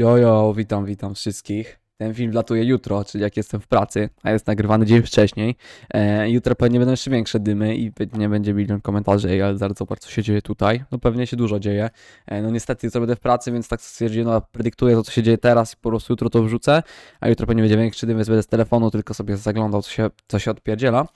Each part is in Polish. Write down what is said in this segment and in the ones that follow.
Jojo, witam, witam wszystkich. Ten film latuje jutro, czyli jak jestem w pracy, a jest nagrywany dzień wcześniej. E, jutro pewnie będą jeszcze większe dymy i pewnie będzie milion komentarzy, Ej, ale zaraz zobacz, co się dzieje tutaj. No pewnie się dużo dzieje. E, no niestety jutro będę w pracy, więc tak stwierdziłem, no predyktuję to, co się dzieje teraz i po prostu jutro to wrzucę, a jutro pewnie będzie większy dym, więc będę z telefonu tylko sobie zaglądał, co się, co się odpierdziela.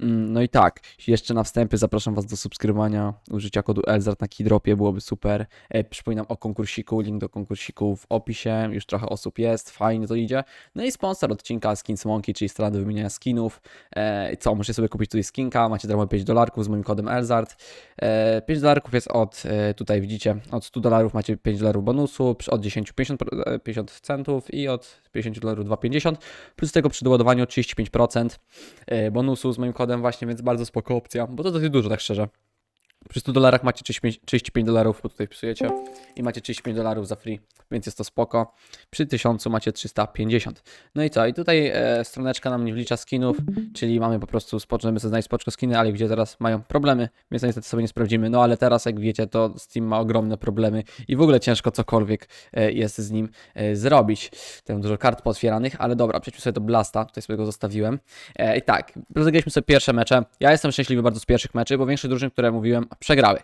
Mm, No i tak, jeszcze na wstępie zapraszam Was do subskrybowania, użycia kodu ELZART na Keydropie, byłoby super. E, przypominam o konkursiku, link do konkursiku w opisie, już trochę osób jest, fajnie to idzie. No i sponsor odcinka Skins Monkey, czyli strona do wymieniania skinów. E, co, możecie sobie kupić tutaj skinka, macie darmo 5 dolarków z moim kodem ELZART. E, 5 dolarków jest od, e, tutaj widzicie, od 100 dolarów macie 5 dolarów bonusu, od 10 50, pro- e, 50 centów i od 50 dolarów 2,50. Plus tego przy doładowaniu 35% e, bonusu z moim kodem właśnie, więc bardzo spoko opcja, bo to dosyć dużo, tak szczerze. Przy 100 dolarach macie 35 35 dolarów, bo tutaj wpisujecie i macie 35 dolarów za free, więc jest to spoko. Przy 1000 macie 350. No i co? I tutaj e, stroneczka nam nie wlicza skinów, czyli mamy po prostu, możemy sobie znaleźć spoczko skiny, ale gdzie teraz mają problemy, więc niestety sobie nie sprawdzimy. No ale teraz, jak wiecie, to Steam ma ogromne problemy i w ogóle ciężko cokolwiek e, jest z nim e, zrobić. Tam dużo kart pootwieranych, ale dobra, przejdźmy sobie do Blasta, tutaj sobie go zostawiłem. E, I tak, rozegraliśmy sobie pierwsze mecze. Ja jestem szczęśliwy bardzo z pierwszych meczy, bo większość drużyn, które mówiłem, przegrały.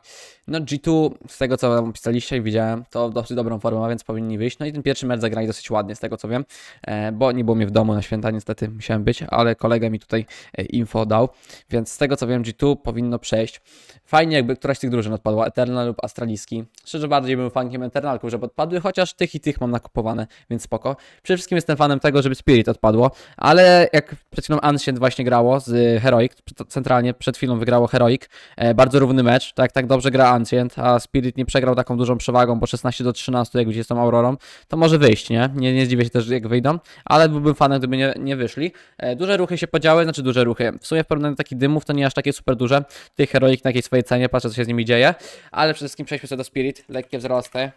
No G2, z tego co wam pisaliście i widziałem, to dosyć dobrą formę więc powinni wyjść. No i ten pierwszy mecz zagrali dosyć ładnie, z tego co wiem, e, bo nie było mnie w domu na święta, niestety musiałem być, ale kolega mi tutaj e, info dał, więc z tego co wiem, G2 powinno przejść. Fajnie jakby któraś z tych drużyn odpadła, Eternal lub Astraliski. Szczerze bardziej bym fankiem Eternalków, żeby odpadły, chociaż tych i tych mam nakupowane, więc spoko. Przede wszystkim jestem fanem tego, żeby Spirit odpadło, ale jak przed chwilą Ancient właśnie grało z Heroic, centralnie przed chwilą wygrało Heroic, e, bardzo równy mecz, tak, tak dobrze gra Ancient, a Spirit nie przegrał taką dużą przewagą, bo 16 do 13, jak widzicie z tą Aurorą, to może wyjść, nie? Nie, nie zdziwię się też, jak wyjdą, ale byłbym fanem, gdyby nie, nie wyszli. E, duże ruchy się podziały, znaczy duże ruchy. W sumie w porównaniu do takich dymów to nie aż takie super duże. Tutaj Heroic na jakiej swojej cenie, patrzę co się z nimi dzieje, ale przede wszystkim przejdźmy sobie do Spirit, lekkie wzrosty.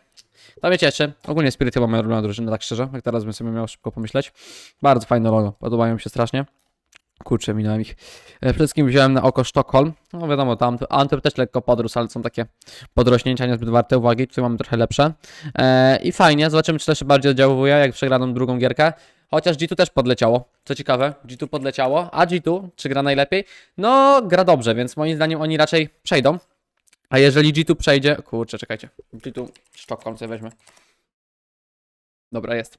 To mnie cieszy. Ogólnie Spirit chyba moja ulubiona drużyna, tak szczerze, jak teraz bym sobie miał szybko pomyśleć. Bardzo fajne logo, podobają mi się strasznie. Kurczę, minąłem ich. E, Przede wszystkim wziąłem na oko Sztokholm. No wiadomo, tam Antwerp też lekko podrósł, ale są takie podrośnięcia niezbyt warte uwagi. Tutaj mamy trochę lepsze. E, I fajnie, zobaczymy, czy to się bardziej oddziałuje, jak przegraną drugą gierkę. Chociaż G2 też podleciało. Co ciekawe, G2 podleciało. A G2, czy gra najlepiej? No, gra dobrze, więc moim zdaniem oni raczej przejdą. A jeżeli G2 przejdzie. Kurczę, czekajcie. G2 Sztokholm sobie weźmy. Dobra, jest.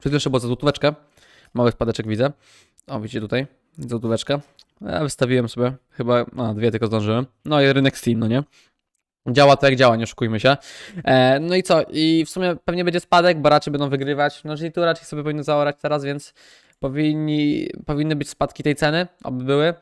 Przed jeszcze było za złotóweczkę. Mały spadeczek widzę. O, widzicie tutaj? Złotóweczkę. Ja wystawiłem sobie, chyba, a dwie tylko zdążyłem. No i rynek Steam, no nie? Działa to jak działa, nie oszukujmy się. E, no i co? I w sumie pewnie będzie spadek, bo raczej będą wygrywać. No czyli tu raczej sobie powinno zaorać teraz, więc powinni, powinny być spadki tej ceny, aby były.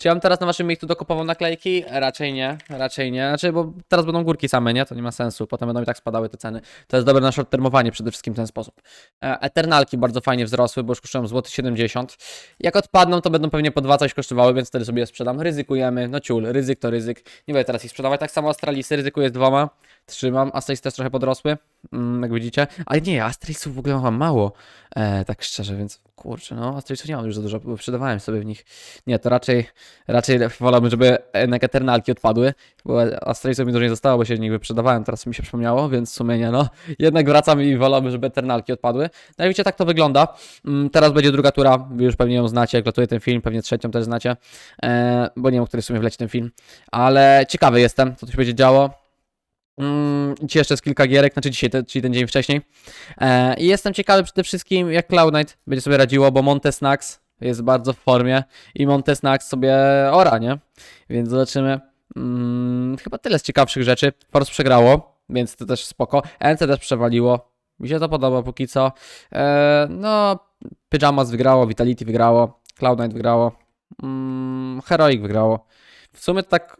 Czy ja bym teraz na waszym miejscu dokupował naklejki? Raczej nie, raczej nie. Znaczy, bo teraz będą górki same, nie? To nie ma sensu. Potem będą i tak spadały te ceny. To jest dobre na short termowanie przede wszystkim w ten sposób. E, Eternalki bardzo fajnie wzrosły, bo już kosztują złoty 70. Jak odpadną, to będą pewnie po dwa coś kosztowały, więc wtedy sobie je sprzedam. Ryzykujemy, no ciul, ryzyk to ryzyk. Nie będę teraz ich sprzedawać. Tak samo Astralisy ryzykuję z dwoma. Trzymam. Astralisy też trochę podrosły, jak widzicie. Ale nie, Astralisów w ogóle mam mało. E, tak szczerze, więc kurczę, no Astralisów nie mam już za dużo, bo sprzedawałem sobie w nich. Nie, to raczej, raczej wolałbym, żeby jednak Eternalki odpadły, bo Astralisów mi dużo nie zostało, bo się nich wyprzedawałem, teraz mi się przypomniało, więc w sumie nie, no. Jednak wracam i wolałbym, żeby Eternalki odpadły. No i tak to wygląda. Mm, Teraz będzie druga tura, wy już pewnie ją znacie, jak latuje ten film, pewnie trzecią też znacie, e, bo nie wiem, o której w sumie wleci ten film, ale ciekawy jestem, co tu się będzie działo. Mm, dzisiaj jeszcze jest kilka gierek, znaczy dzisiaj, te, czyli ten dzień wcześniej. E, I jestem ciekawy przede wszystkim, jak Cloud Knight będzie sobie radziło, bo Montesnax jest bardzo w formie i Montesnax sobie ora, nie? Więc zobaczymy. Mm, chyba tyle z ciekawszych rzeczy. Force przegrało, więc to też spoko. NC też przewaliło. Mi się to podoba póki co. E, no, Pyjamas wygrało, Vitality wygrało, Cloud Knight wygrało, mm, Heroic wygrało. W sumie tak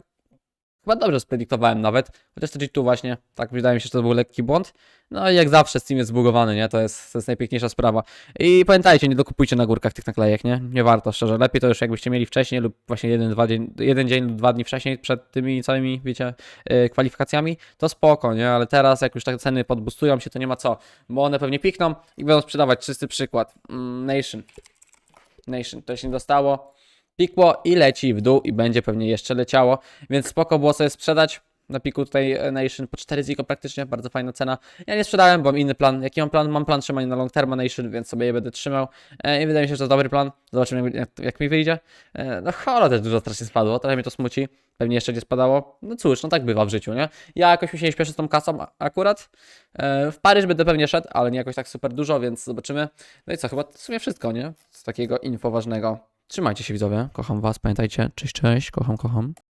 chyba dobrze sprediktowałem nawet, chociaż to G2 właśnie, tak wydaje mi się, że to był lekki błąd. No i jak zawsze Steam jest zbugowany, nie? To jest, to jest najpiękniejsza sprawa. I pamiętajcie, nie dokupujcie na górkach tych naklejek, nie? Nie warto, szczerze. Lepiej to już jakbyście mieli wcześniej lub właśnie jeden, dwa dzień, jeden dzień lub dwa dni wcześniej przed tymi całymi, wiecie, yy, kwalifikacjami, to spoko, nie? Ale teraz jak już tak ceny podbustują się, to nie ma co, bo one pewnie pikną i będą sprzedawać. Czysty przykład. Mm, Nation. Nation, to się nie dostało. Pikło i leci w dół i będzie pewnie jeszcze leciało, więc spoko było sobie sprzedać. na piku tutaj e, Nation po 4 ziko praktycznie, bardzo fajna cena. Ja nie sprzedałem, bo mam inny plan. Jaki mam plan? Mam plan trzymania na long term Nation, więc sobie je będę trzymał. E, I wydaje mi się, że to dobry plan. Zobaczymy, jak, jak, mi wyjdzie. E, no holo też dużo strasznie spadło, trochę mnie to smuci. Pewnie jeszcze nie spadało. No cóż, no tak bywa w życiu, nie? Ja jakoś mi się nie śpieszę z tą kasą akurat. W Paryż będę pewnie szedł, ale nie jakoś tak super dużo, więc zobaczymy. No i co, chyba w sumie wszystko, nie? Z takiego info ważnego. Trzymajcie się widzowie, kocham was, pamiętajcie, cześć, cześć, kocham, kocham.